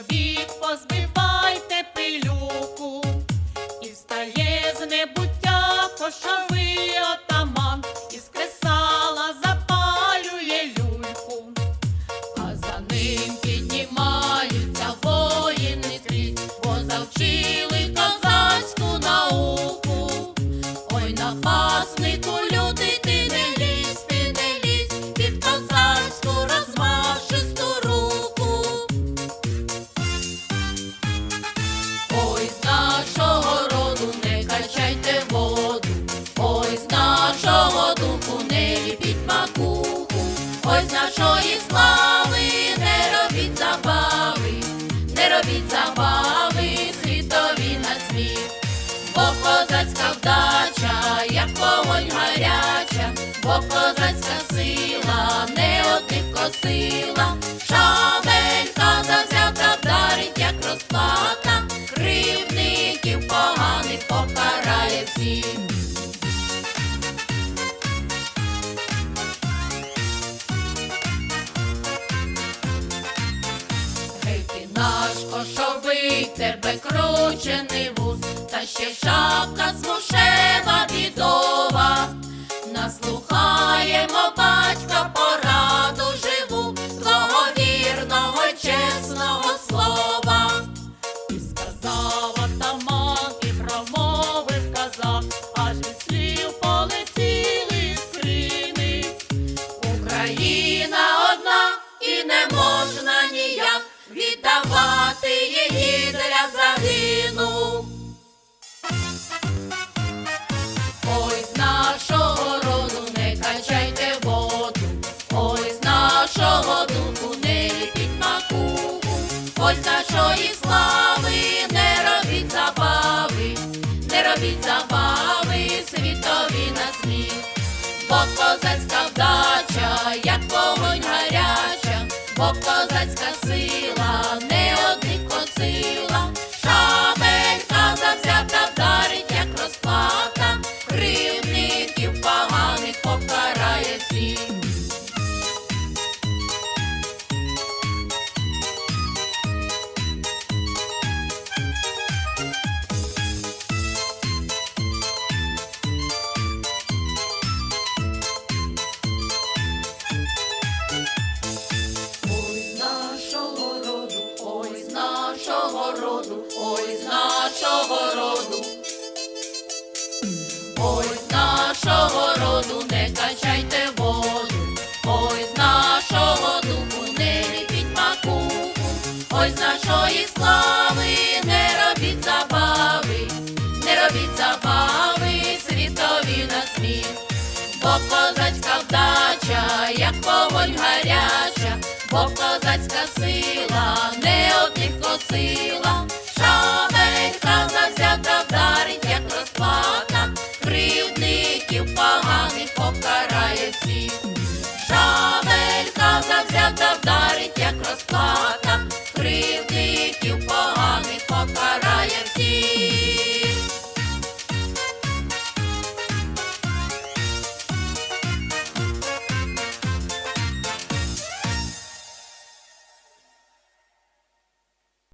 обід позбивайте пилюку, і встає з небуття кошовий отаман, і з кресала запалює люльку. А за ним піднімаються воїни скрізь, бо завчили козацьку науку. Ой, напаснику забави, світові на сміх. Бо козацька вдача, як вогонь гаряча, бо козацька сила не одних косила, шабелька завзята вдарить, як розплата, кривдників поганих покарає всіх. Гей ти наш тебе кручений вуз, та ще шапка смушева бідова. Наслухаємо батька пораду живу, твого вірного, чесного слова. І сказав атаман, і промовив казав, аж від слів полетіли скрини. Україна одна і не можна ніяк віддавати ой, з нашої слави нашого роду, ой, з нашого роду. Ой, з нашого роду не качайте воду, ой, з нашого духу не ліпіть макуху, ой, з нашої слави не робіть забави, не робіть забави, світові на сміх. Бо козацька вдача, як вогонь гаряча, бо козацька сила не шабелька завзята вдарить, як розплата, кривдників поганих покарає всіх. Шабелька завзята вдарить, як розплата.